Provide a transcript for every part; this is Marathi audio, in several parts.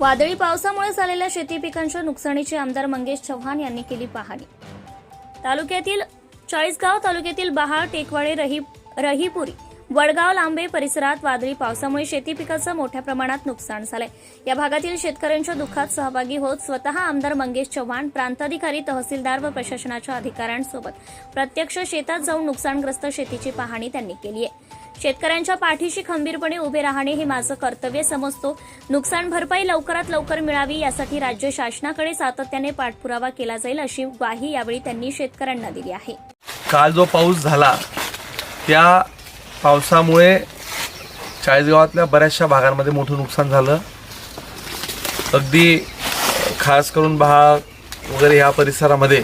वादळी पावसामुळे झालेल्या शेती पिकांच्या नुकसानीची आमदार मंगेश चव्हाण यांनी केली पाहणी. तालुक्यातील चाळीसगाव तालुक्यातील बहाळ टेकवाडे रही रहीपुरी वडगाव लांबे परिसरात वादळी पावसामुळे शेती पिकाचं मोठ्या प्रमाणात नुकसान झालंय. या भागातील शेतकऱ्यांच्या दुःखात सहभागी होत स्वतः आमदार मंगेश चव्हाण प्रांताधिकारी तहसीलदार व प्रशासनाच्या अधिकाऱ्यांसोबत प्रत्यक्ष शेतात जाऊन नुकसानग्रस्त शेतीची पाहणी त्यांनी केली आहे. शेतकऱ्यांच्या पाठीशी खंबीरपणे उभे राहणे हे माझं कर्तव्य समजतो. नुकसान भरपाई लवकरात लवकर मिळावी यासाठी राज्य शासनाकडे सातत्याने पाठपुरावा केला जाईल अशी ग्वाही यावेळी त्यांनी शेतकऱ्यांना दिली आहे. काल जो पाऊस झाला त्या पावसामुळे चाळीसगावातल्या बऱ्याचशा भागांमध्ये मोठं नुकसान झालं. अगदी खास करून भाग वगैरे ह्या परिसरामध्ये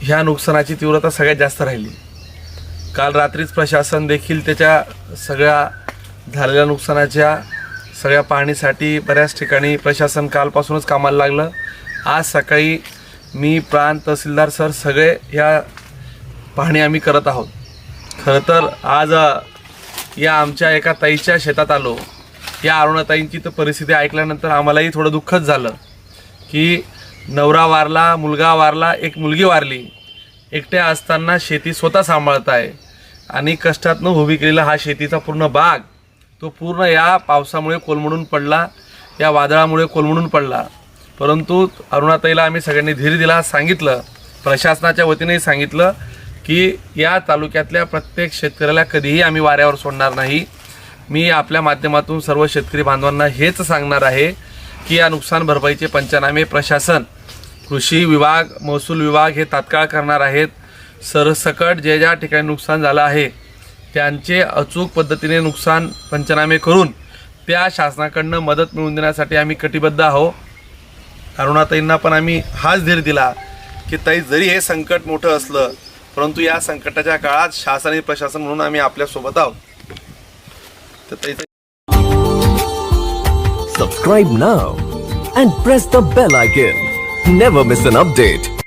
ह्या नुकसानाची तीव्रता सगळ्यात जास्त राहिली. काल रात्रीच प्रशासन देखील त्याच्या सगळ्या झालेल्या नुकसानाच्या सगळ्या पाहणीसाठी बऱ्याच ठिकाणी प्रशासन कालपासूनच कामाला लागलं. आज सकाळी मी प्रांत तहसीलदार सर सगळे ह्या पाहणी आम्ही करत आहोत. खरं तर आज या आमच्या एका ताईच्या शेतात आलो. या अरुणाताईंची तर परिस्थिती ऐकल्यानंतर आम्हालाही थोडं दुःखच झालं की नवरा वारला मुलगा वारला एक मुलगी वारली. एकट्या असताना शेती स्वतः सांभाळत आहे आणि कष्टातनं उभी केलेला हा शेतीचा पूर्ण बाग तो पूर्ण या पावसामुळे कोलमडून पडला या वादळामुळे कोलमडून पडला. परंतु अरुणाताईला आम्ही सगळ्यांनी धीर दिला सांगितलं प्रशासनाच्या वतीनेही सांगितलं की या तालुक्यातल्या प्रत्येक शेतकऱ्याला कधीही आम्ही वाऱ्यावर सोडणार नाही. मी आपल्या माध्यमातून सर्व शेतकरी बांधवांना हेच सांगणार आहे की या नुकसान भरपाईचे पंचनामे प्रशासन कृषी विभाग महसूल विभाग हे तात्काळ करणार आहेत. सरसकट जे ज्या ठिकाणी नुकसान झालं आहे त्यांचे अचूक पद्धतीने नुकसान पंचनामे करून त्या शासनाकडनं मदत मिळवून देण्यासाठी आम्ही कटिबद्ध आहोत अरुणाताईंना पण आम्ही हाच धीर दिला की ताई जरी हे संकट मोठं असलं परंतु या संकटाच्या काळात शासन आणि प्रशासन म्हणून आम्ही आपल्यासोबत आहोत तर ताईचं Subscribe now and press the bell icon. Never miss an.